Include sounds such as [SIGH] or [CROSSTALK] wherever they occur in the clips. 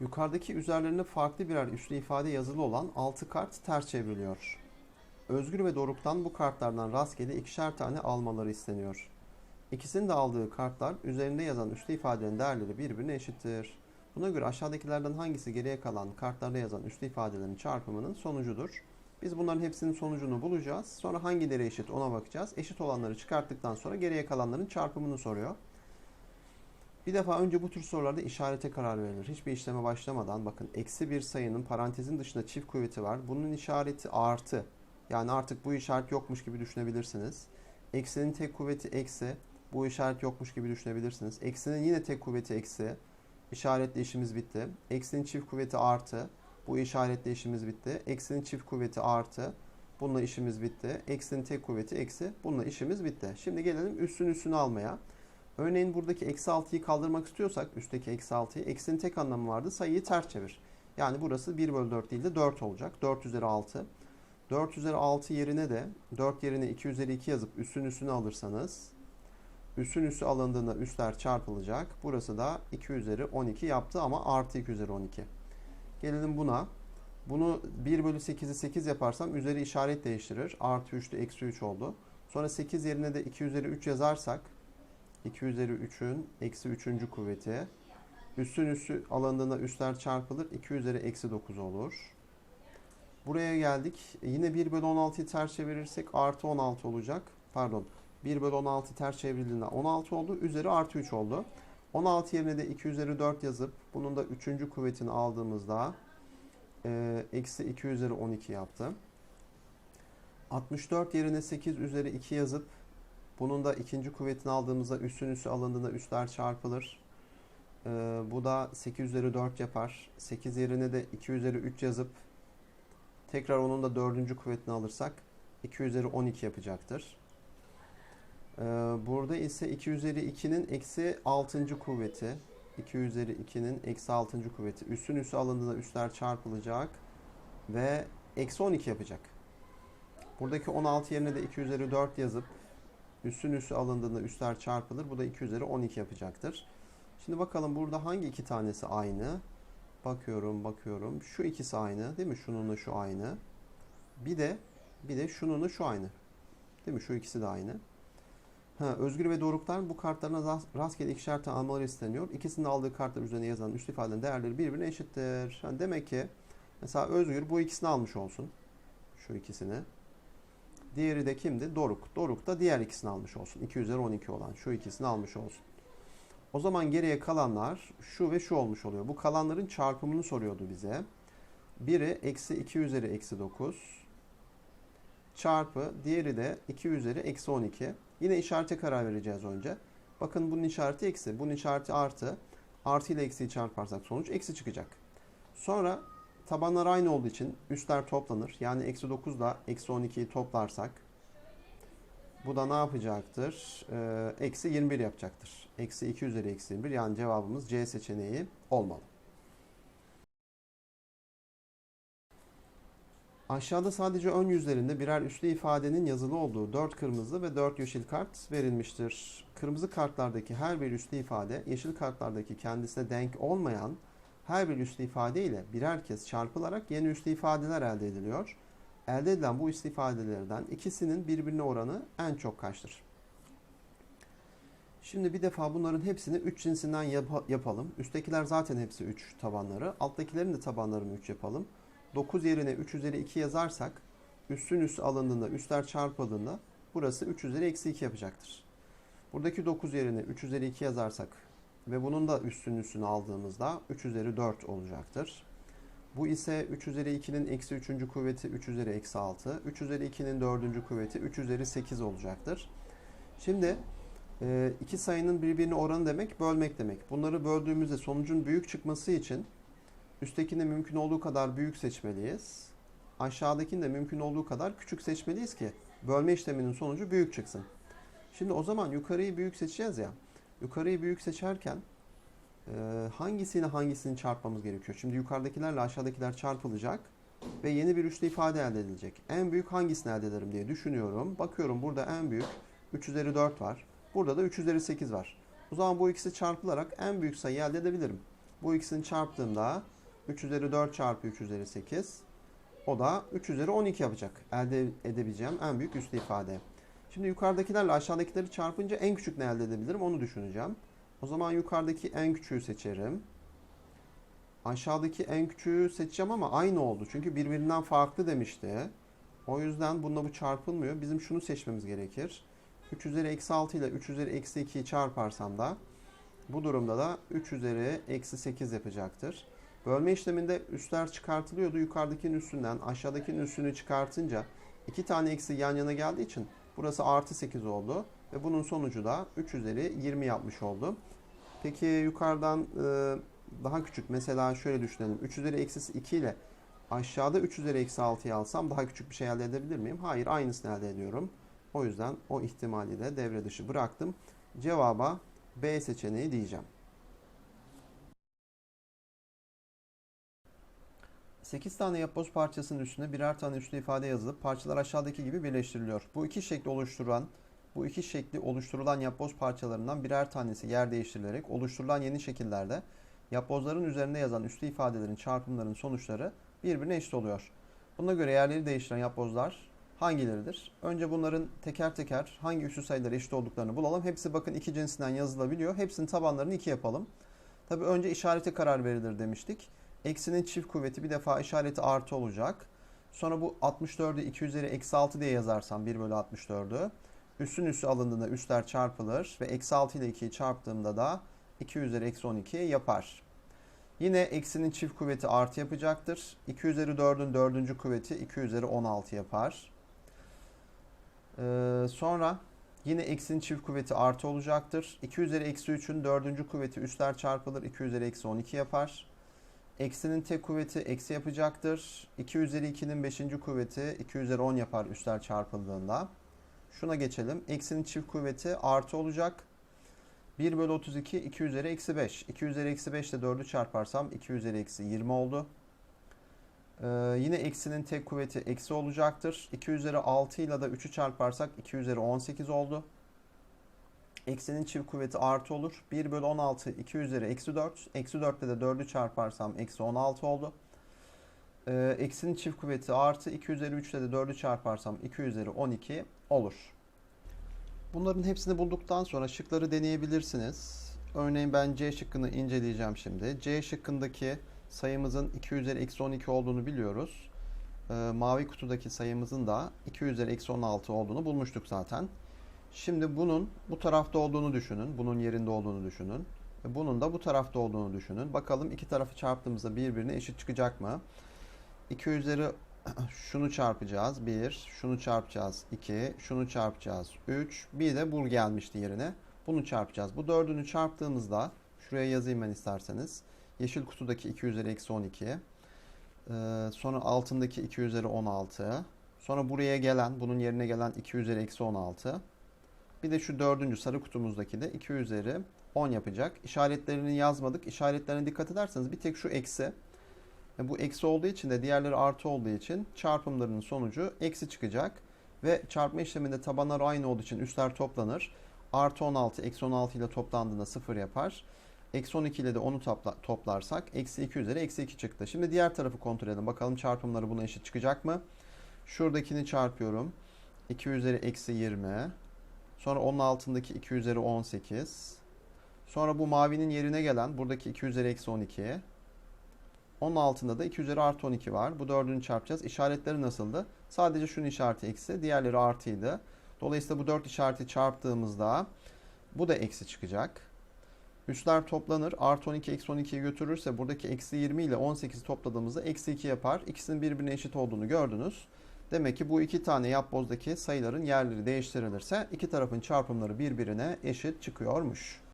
Yukarıdaki üzerlerinde farklı birer üslü ifade yazılı olan 6 kart ters çevriliyor. Özgür ve Doruk'tan bu kartlardan rastgele ikişer tane almaları isteniyor. İkisinin de aldığı kartlar üzerinde yazan üslü ifadelerin değerleri birbirine eşittir. Buna göre aşağıdakilerden hangisi geriye kalan kartlarda yazan üslü ifadelerin çarpımının sonucudur? Biz bunların hepsinin sonucunu bulacağız. Sonra hangileri eşit ona bakacağız. Eşit olanları çıkarttıktan sonra geriye kalanların çarpımını soruyor. Bir defa önce bu tür sorularda işarete karar verilir. Hiçbir işleme başlamadan bakın eksi bir sayının parantezin dışında çift kuvveti var. Bunun işareti artı. Yani artık bu işaret yokmuş gibi düşünebilirsiniz. Eksinin tek kuvveti eksi. Bu işaret yokmuş gibi düşünebilirsiniz. Eksinin yine tek kuvveti eksi. İşaretle işimiz bitti. Eksinin çift kuvveti artı. Bu işaretle işimiz bitti. Eksinin çift kuvveti artı. Bununla işimiz bitti. Eksinin tek kuvveti eksi. Bununla işimiz bitti. Şimdi gelelim üstün üstünü almaya. Örneğin buradaki eksi 6'yı kaldırmak istiyorsak üstteki eksi 6'yı eksinin tek anlamı vardı. Sayıyı ters çevir. Yani burası 1 bölü 4 değil de 4 olacak. 4 üzeri 6. 4 üzeri 6 yerine de 4 yerine 2 üzeri 2 yazıp üssün üstünü alırsanız üssün üssü alındığında üstler çarpılacak. Burası da 2 üzeri 12 yaptı ama artı 2 üzeri 12. Gelelim buna. Bunu 1 bölü 8'i 8 yaparsam üzeri işaret değiştirir. Artı 3'te eksi 3 oldu. Sonra 8 yerine de 2 üzeri 3 yazarsak 2 üzeri 3'ün eksi 3. kuvveti. Üssün üssü alındığında üstler çarpılır. 2 üzeri eksi 9 olur. Buraya geldik. Yine 1 bölü 16'yı ters çevirirsek artı 16 olacak. Pardon. 1 bölü 16 ters çevrildiğinde 16 oldu. Üzeri artı 3 oldu. 16 yerine de 2 üzeri 4 yazıp bunun da 3. kuvvetini aldığımızda e, eksi 2 üzeri 12 yaptı. 64 yerine 8 üzeri 2 yazıp bunun da ikinci kuvvetini aldığımızda üssün üssü alındığında üstler çarpılır. Ee, bu da 8 üzeri 4 yapar. 8 yerine de 2 üzeri 3 yazıp tekrar onun da dördüncü kuvvetini alırsak 2 üzeri 12 yapacaktır. Ee, burada ise 2 üzeri 2'nin eksi 6. kuvveti. 2 üzeri 2'nin eksi 6. kuvveti. Üssün üssü alındığında üstler çarpılacak ve eksi 12 yapacak. Buradaki 16 yerine de 2 üzeri 4 yazıp Üssün üssü alındığında üstler çarpılır. Bu da 2 üzeri 12 yapacaktır. Şimdi bakalım burada hangi iki tanesi aynı? Bakıyorum, bakıyorum. Şu ikisi aynı, değil mi? Şununla şu aynı. Bir de bir de şununla şu aynı. Değil mi? Şu ikisi de aynı. Ha, Özgür ve Doruk'tan bu kartlarına rast- rastgele ikişer tane almaları isteniyor. İkisinin aldığı kartlar üzerine yazılan üst ifadelerin değerleri birbirine eşittir. Yani demek ki mesela Özgür bu ikisini almış olsun. Şu ikisini. Diğeri de kimdi? Doruk. Doruk da diğer ikisini almış olsun. 2 üzeri 12 olan şu ikisini almış olsun. O zaman geriye kalanlar şu ve şu olmuş oluyor. Bu kalanların çarpımını soruyordu bize. Biri eksi 2 üzeri eksi 9 çarpı diğeri de 2 üzeri eksi 12. Yine işarete karar vereceğiz önce. Bakın bunun işareti eksi, bunun işareti artı. Artı ile eksiyi çarparsak sonuç eksi çıkacak. Sonra tabanlar aynı olduğu için üstler toplanır. Yani eksi 9 ile eksi 12'yi toplarsak bu da ne yapacaktır? Ee, eksi 21 yapacaktır. Eksi 2 üzeri eksi 21 yani cevabımız C seçeneği olmalı. Aşağıda sadece ön yüzlerinde birer üslü ifadenin yazılı olduğu 4 kırmızı ve 4 yeşil kart verilmiştir. Kırmızı kartlardaki her bir üslü ifade, yeşil kartlardaki kendisine denk olmayan her bir üslü ifade ile birer kez çarpılarak yeni üslü ifadeler elde ediliyor. Elde edilen bu üslü ifadelerden ikisinin birbirine oranı en çok kaçtır? Şimdi bir defa bunların hepsini 3 cinsinden yap- yapalım. Üsttekiler zaten hepsi 3 tabanları. Alttakilerin de tabanlarını 3 yapalım. 9 yerine 3 üzeri 2 yazarsak üstün üstü alındığında üstler çarpıldığında burası 3 üzeri eksi 2 yapacaktır. Buradaki 9 yerine 3 üzeri 2 yazarsak ve bunun da üstün üstünü aldığımızda 3 üzeri 4 olacaktır. Bu ise 3 üzeri 2'nin eksi 3. kuvveti 3 üzeri eksi 6. 3 üzeri 2'nin 4. kuvveti 3 üzeri 8 olacaktır. Şimdi e, iki sayının birbirine oranı demek bölmek demek. Bunları böldüğümüzde sonucun büyük çıkması için üsttekini mümkün olduğu kadar büyük seçmeliyiz. Aşağıdakini de mümkün olduğu kadar küçük seçmeliyiz ki bölme işleminin sonucu büyük çıksın. Şimdi o zaman yukarıyı büyük seçeceğiz ya. Yukarıyı büyük seçerken e, hangisiyle hangisini çarpmamız gerekiyor? Şimdi yukarıdakilerle aşağıdakiler çarpılacak ve yeni bir üçlü ifade elde edilecek. En büyük hangisini elde ederim diye düşünüyorum. Bakıyorum burada en büyük 3 üzeri 4 var. Burada da 3 üzeri 8 var. O zaman bu ikisi çarpılarak en büyük sayıyı elde edebilirim. Bu ikisini çarptığımda 3 üzeri 4 çarpı 3 üzeri 8. O da 3 üzeri 12 yapacak. Elde edebileceğim en büyük üslü ifade. Şimdi yukarıdakilerle aşağıdakileri çarpınca en küçük ne elde edebilirim onu düşüneceğim. O zaman yukarıdaki en küçüğü seçerim. Aşağıdaki en küçüğü seçeceğim ama aynı oldu. Çünkü birbirinden farklı demişti. O yüzden bununla bu çarpılmıyor. Bizim şunu seçmemiz gerekir. 3 üzeri eksi 6 ile 3 üzeri eksi 2'yi çarparsam da bu durumda da 3 üzeri eksi 8 yapacaktır. Bölme işleminde üstler çıkartılıyordu. Yukarıdakinin üstünden aşağıdakinin üstünü çıkartınca iki tane eksi yan yana geldiği için burası artı 8 oldu. Ve bunun sonucu da 3 üzeri 20 yapmış oldu. Peki yukarıdan e, daha küçük mesela şöyle düşünelim. 3 üzeri eksi 2 ile aşağıda 3 üzeri eksi 6'yı alsam daha küçük bir şey elde edebilir miyim? Hayır aynısını elde ediyorum. O yüzden o ihtimali de devre dışı bıraktım. Cevaba B seçeneği diyeceğim. 8 tane yapboz parçasının üstüne birer tane üslü ifade yazılıp parçalar aşağıdaki gibi birleştiriliyor. Bu iki şekli oluşturan bu iki şekli oluşturulan yapboz parçalarından birer tanesi yer değiştirilerek oluşturulan yeni şekillerde yapbozların üzerinde yazan üslü ifadelerin çarpımlarının sonuçları birbirine eşit oluyor. Buna göre yerleri değiştiren yapbozlar hangileridir? Önce bunların teker teker hangi üslü sayıları eşit olduklarını bulalım. Hepsi bakın iki cinsinden yazılabiliyor. Hepsinin tabanlarını 2 yapalım. Tabi önce işarete karar verilir demiştik. Eksinin çift kuvveti bir defa işareti artı olacak. Sonra bu 64'ü 2 üzeri eksi 6 diye yazarsam 1 bölü 64'ü. Üstün üssü alındığında üstler çarpılır ve eksi 6 ile 2'yi çarptığımda da 2 üzeri eksi 12 yapar. Yine eksinin çift kuvveti artı yapacaktır. 2 üzeri 4'ün dördüncü kuvveti 2 üzeri 16 yapar. Ee, sonra yine eksinin çift kuvveti artı olacaktır. 2 üzeri eksi 3'ün dördüncü kuvveti üstler çarpılır. 2 üzeri eksi 12 yapar. Eksinin tek kuvveti eksi yapacaktır. 2 üzeri 2'nin 5. kuvveti 2 üzeri 10 yapar üstler çarpıldığında. Şuna geçelim. Eksinin çift kuvveti artı olacak. 1 bölü 32 2 üzeri eksi 5. 2 üzeri eksi 5 ile 4'ü çarparsam 2 üzeri eksi 20 oldu. Ee, yine eksinin tek kuvveti eksi olacaktır. 2 üzeri 6 ile de 3'ü çarparsak 2 üzeri 18 oldu. Eksinin çift kuvveti artı olur. 1 bölü 16 2 üzeri eksi 4. Eksi 4 ile de 4'ü çarparsam eksi 16 oldu. Ee, eksinin çift kuvveti artı 2 üzeri 3 ile de 4'ü çarparsam 2 üzeri 12 olur. Bunların hepsini bulduktan sonra şıkları deneyebilirsiniz. Örneğin ben C şıkkını inceleyeceğim şimdi. C şıkkındaki sayımızın 2 üzeri eksi 12 olduğunu biliyoruz. Ee, mavi kutudaki sayımızın da 2 üzeri eksi 16 olduğunu bulmuştuk zaten. Şimdi bunun bu tarafta olduğunu düşünün. Bunun yerinde olduğunu düşünün. Ve bunun da bu tarafta olduğunu düşünün. Bakalım iki tarafı çarptığımızda birbirine eşit çıkacak mı? 2 üzeri [CLEARS THROAT] şunu çarpacağız 1, şunu çarpacağız 2, şunu çarpacağız 3, bir de bul gelmişti yerine. Bunu çarpacağız. Bu dördünü çarptığımızda şuraya yazayım ben isterseniz. Yeşil kutudaki 2 üzeri eksi 12. Ee, sonra altındaki 2 üzeri 16. Sonra buraya gelen, bunun yerine gelen 2 üzeri eksi 16. Bir de şu dördüncü sarı kutumuzdaki de 2 üzeri 10 yapacak. İşaretlerini yazmadık. İşaretlerine dikkat ederseniz bir tek şu eksi. E bu eksi olduğu için de diğerleri artı olduğu için çarpımlarının sonucu eksi çıkacak. Ve çarpma işleminde tabanlar aynı olduğu için üstler toplanır. Artı 16 eksi 16 ile toplandığında 0 yapar. Eksi 12 ile de onu topla, toplarsak eksi 2 üzeri eksi 2 çıktı. Şimdi diğer tarafı kontrol edelim. Bakalım çarpımları buna eşit çıkacak mı? Şuradakini çarpıyorum. 2 üzeri eksi 20. Sonra onun altındaki 2 üzeri 18. Sonra bu mavinin yerine gelen buradaki 2 üzeri eksi 12. Onun altında da 2 üzeri artı 12 var. Bu dördünü çarpacağız. İşaretleri nasıldı? Sadece şunun işareti eksi. Diğerleri artıydı. Dolayısıyla bu 4 işareti çarptığımızda bu da eksi çıkacak. Üstler toplanır. Artı 12 eksi 12'yi götürürse buradaki eksi 20 ile 18'i topladığımızda eksi 2 yapar. İkisinin birbirine eşit olduğunu gördünüz. Demek ki bu iki tane yapbozdaki sayıların yerleri değiştirilirse iki tarafın çarpımları birbirine eşit çıkıyormuş.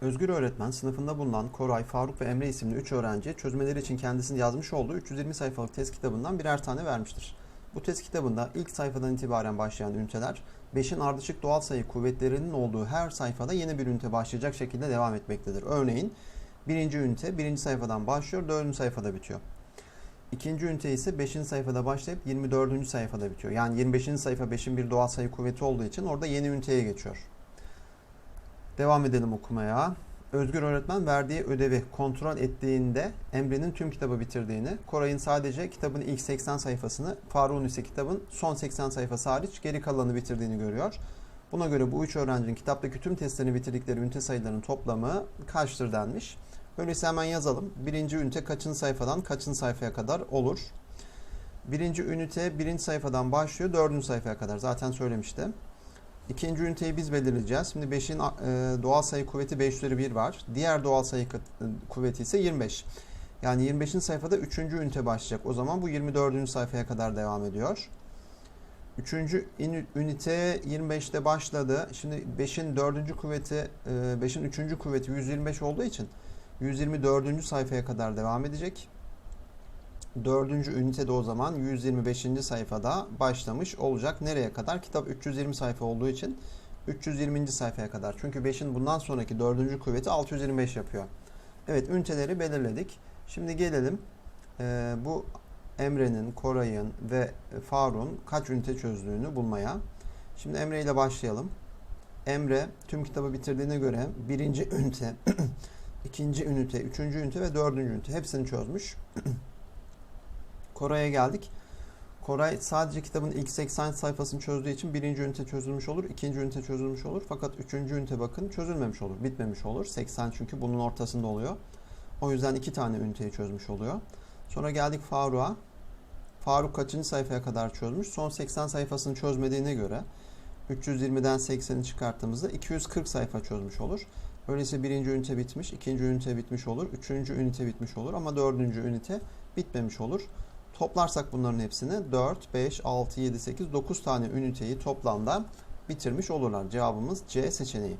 Özgür öğretmen sınıfında bulunan Koray, Faruk ve Emre isimli 3 öğrenciye çözmeleri için kendisinin yazmış olduğu 320 sayfalık test kitabından birer tane vermiştir. Bu test kitabında ilk sayfadan itibaren başlayan üniteler 5'in ardışık doğal sayı kuvvetlerinin olduğu her sayfada yeni bir ünite başlayacak şekilde devam etmektedir. Örneğin birinci ünite birinci sayfadan başlıyor, dördüncü sayfada bitiyor. İkinci ünite ise 5. sayfada başlayıp 24. sayfada bitiyor. Yani 25. sayfa 5'in bir doğal sayı kuvveti olduğu için orada yeni üniteye geçiyor. Devam edelim okumaya. Özgür öğretmen verdiği ödevi kontrol ettiğinde Emre'nin tüm kitabı bitirdiğini, Koray'ın sadece kitabın ilk 80 sayfasını, Faruk'un ise kitabın son 80 sayfası hariç geri kalanını bitirdiğini görüyor. Buna göre bu üç öğrencinin kitaptaki tüm testlerini bitirdikleri ünite sayılarının toplamı kaçtır denmiş. Öyleyse hemen yazalım. Birinci ünite kaçıncı sayfadan kaçıncı sayfaya kadar olur? Birinci ünite birinci sayfadan başlıyor dördüncü sayfaya kadar. Zaten söylemiştim. İkinci üniteyi biz belirleyeceğiz. Şimdi 5'in e, doğal sayı kuvveti 5 üzeri 1 var. Diğer doğal sayı kı- kuvveti ise 25. Yani 25. sayfada 3. ünite başlayacak. O zaman bu 24. sayfaya kadar devam ediyor. 3. ünite 25'te başladı. Şimdi 5'in 4. kuvveti, e, 5'in 3. kuvveti 125 olduğu için 124. sayfaya kadar devam edecek. Dördüncü ünite de o zaman 125. sayfada başlamış olacak. Nereye kadar? Kitap 320 sayfa olduğu için 320. sayfaya kadar. Çünkü 5'in bundan sonraki dördüncü kuvveti 625 yapıyor. Evet üniteleri belirledik. Şimdi gelelim e, bu Emre'nin, Koray'ın ve Faruk'un kaç ünite çözdüğünü bulmaya. Şimdi Emre ile başlayalım. Emre tüm kitabı bitirdiğine göre birinci ünite, [CLEARS THROAT] ikinci ünite, üçüncü ünite ve dördüncü ünite hepsini çözmüş. [CLEARS THROAT] Koray'a geldik. Koray sadece kitabın ilk 80 sayfasını çözdüğü için birinci ünite çözülmüş olur, ikinci ünite çözülmüş olur. Fakat üçüncü ünite bakın çözülmemiş olur, bitmemiş olur. 80 çünkü bunun ortasında oluyor. O yüzden iki tane üniteyi çözmüş oluyor. Sonra geldik Faruk'a. Faruk kaçıncı sayfaya kadar çözmüş? Son 80 sayfasını çözmediğine göre 320'den 80'i çıkarttığımızda 240 sayfa çözmüş olur. Öyleyse birinci ünite bitmiş, ikinci ünite bitmiş olur, üçüncü ünite bitmiş olur ama dördüncü ünite bitmemiş olur. Toplarsak bunların hepsini 4, 5, 6, 7, 8, 9 tane üniteyi toplamda bitirmiş olurlar. Cevabımız C seçeneği.